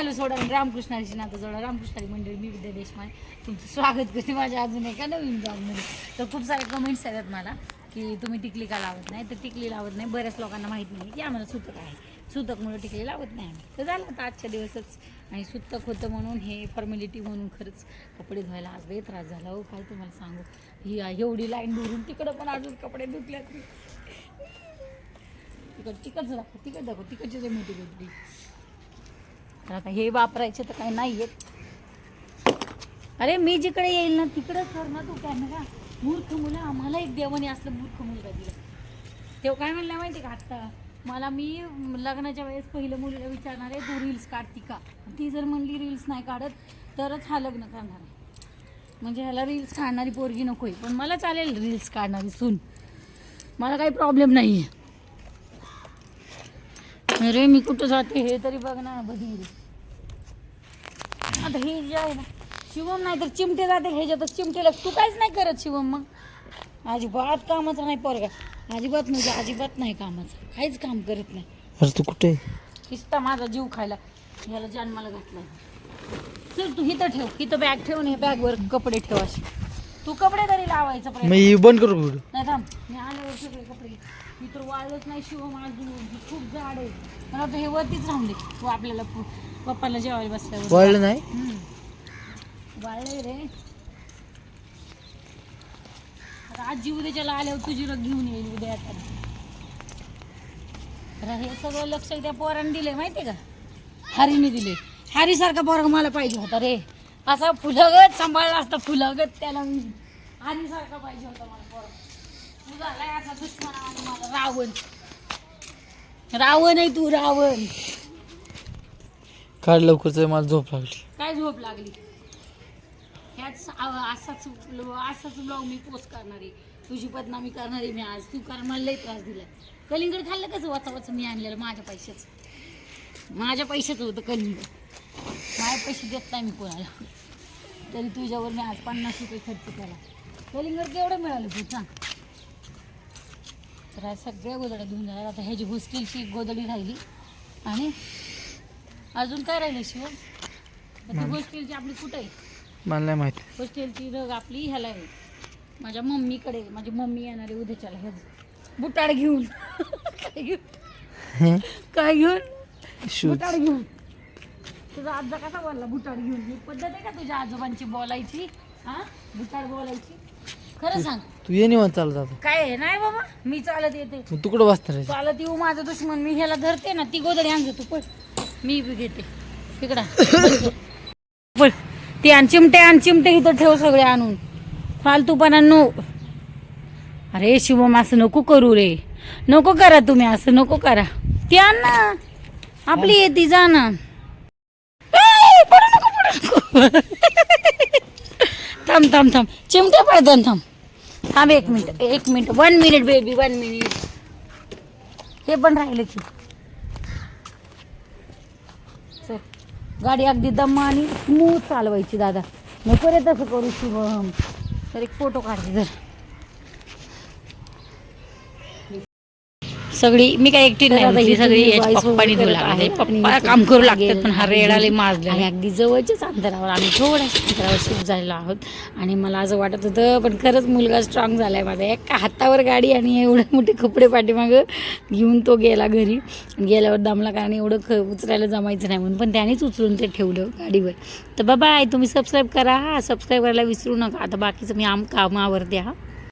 आलो सोडा रामकृष्णाची नातं जोडा. रामकृष्णारी मंडळी मी विद्या देशमाने तुमचं स्वागत करते माझ्या अजून एका नवीन ब्लॉगमध्ये तर खूप सारे कमेंट्स येतात मला की तुम्ही टिकली का लावत नाही? तर टिकली लावत नाही बऱ्याच लोकांना माहीत नाही की आम्हाला सुतक आहे. सुतकमुळे टिकली लावत नाही आम्ही. तर झालं आता आजच्या दिवसच. आणि सुतक होतं म्हणून हे फॉर्मॅलिटी म्हणून खरंच कपडे धुवायला आज लई त्रास झाला. हो काय तुम्हाला सांगू? ही एवढी लाईन धरून तिकडं पण अजून कपडे धुतल्यात तिकड तिकडचं दाखव तिकड दाखव तिकडची लई मोठी भेटली आता हे वापरायचे तर काही नाही आहेत अरे मी जिकडे येईल ना तिकडं कर ना तू कॅमेरा मूर्ख मुलं आम्हाला एक देवाने असलं मूर्ख मुलगा दिला. तेव्हा काय म्हणलं माहिती का आत्ता? मला मी लग्नाच्या वेळेस पहिलं मुलीला विचारणार आहे तू रील्स काढती का? ती जर म्हणली रील्स नाही काढत तरच हा लग्न करणार आहे. म्हणजे ह्याला रील्स काढणारी पोरगी नको आहे पण मला चालेल रील्स काढणारी सून. मला काही प्रॉब्लेम नाही आहे अरे मी कुठं जाते हे तरी बघ ना बधीर आता हे जे आहे ना शिवम नाही तर चिमटे जाते ह्याच्यातच चिमटेला तू काहीच नाही करत शिवम मग. अजिबात कामाचा नाही पोरगा. अजिबात म्हणजे अजिबात नाही कामाचं. काहीच काम करत नाही. अरे तू कुठे? किस्ता माझा जीव खायला. ह्याला जन्माला घातला चल तू इथं ठेव. इथं बॅग ठेवून हे बॅगवर कपडे ठेव असे. तू कपडे तरी लावायचा मी बंद करू व्हिडिओ नाही थांब मी आल्यावर सगळे कपडे मी तर वाळलंच नाही शिव माझं खूप जाड आहे. मला वाटतं हे वरतीच राहून आपल्याला प- पप्पाला जेवायला बसल्यावर. वाळलं नाही? हम्म. वाळलंय रे. आता आजी उद्याच्याला आल्यावर तुझी रग घेऊन येईल उद्या आता. तर हे सगळं लक्ष त्या पोराने दिले माहितीये का? हरीने दिले हरीसारखा पोरगा मला पाहिजे होता रे. असा फुलगत सांभाळला असता फुलगत त्याला मी. हरीसारखा पाहिजे होता मला पोरगा. झालाय असा दुश्मन मला रावण. रावण आहे तू रावण. काढ लवकर चल, मला झोप लागली. काय झोप लागली? ह्याच आ- असाच असाच ब्लॉग मी पोस्ट करणार आहे. तुझी बदनामी करणार आहे मी आज. तू कारण मला लई त्रास दिला कलिंगड खाल्लं कसं वाचा वाचा मी आणलेलं माझ्या पैशाचं? माझ्या पैशाचं होतं कलिंगड. माझे पैसे देत नाही मी कोणाला. तरी तुझ्यावर मी आज पन्नास रुपये खर्च केला. कलिंगड केवढं मिळालं तू सांग तर आज सगळ्या गोदड्या घेऊन झाल्या. आता ह्याची हॉस्टेलची एक गोदडी राहिली. आणि अजून काय राहिलं शिव? हॉस्टेलची आपली कुठं आहे? मला नाही माहिती. हॉस्टेलची रग आपली ह्याला आहे. माझ्या मम्मीकडे माझी मम्मी येणार आहे उद्याच्याला ह्याच बुटाड घेऊन. काय घेऊन? काय घेऊन? बुटाड घेऊन. तुझा आजा कसा बोलला बुटाड घेऊन? ही पद्धत आहे का तुझ्या आजोबांची बोलायची? हा? बुटाड बोलायची? खरं सांग. तू ये निवांत चालत आता काय नाही बाबा मी चालत येते. मग तू कुठं बसणार? चालत येऊ माझं दुश्मन. मी ह्याला धरते ना ती गोदडी आणते तू पण मी बी घेते. तिकडा पण ती आण चिमटे आण चिमटे इथं ठेव सगळे आणून. फालतूपणा नो अरे शिवम असं नको करू रे. नको करा तुम्ही असं नको करा. ती आण ना. आपली आहे ती जा ना. थांब थांब थांब. चिमटे पडतात थांब. थांब एक मिनिट एक minute. One minute baby one minute हे पण राहिले की. चल गाडी अगदी दम्मा आणि स्मूथ चालवायची दादा. नको रे तसं करू शुभम तर एक फोटो काढते जर सगळी मी काय एकटी नाही सगळी याच्या पप्पानी धुवू लागले. पप्पा काम करू लागतात पण हा रेडाले माजले आणि अगदी जवळच्याच अंतरावर आम्ही थोड्याशा अंतरावर शिफ्ट झालेलो आहोत. आणि मला असं वाटत होतं पण खरंच मुलगा स्ट्रॉंग झाला आहे माझा. एका हातावर गाडी आणि एवढे मोठे कपडे पाठीमागं घेऊन तो गेला घरी. आणि गेल्यावर दमला कारण एवढं ख उचलायला जमायचं नाही म्हणून. पण त्यानेच उचलून ते ठेवलं गाडीवर. तर बाबा तुम्ही सबस्क्राईब करा. हा सबस्क्राईब करायला विसरू नका. आता बाकीचं मी आम कामावरते हा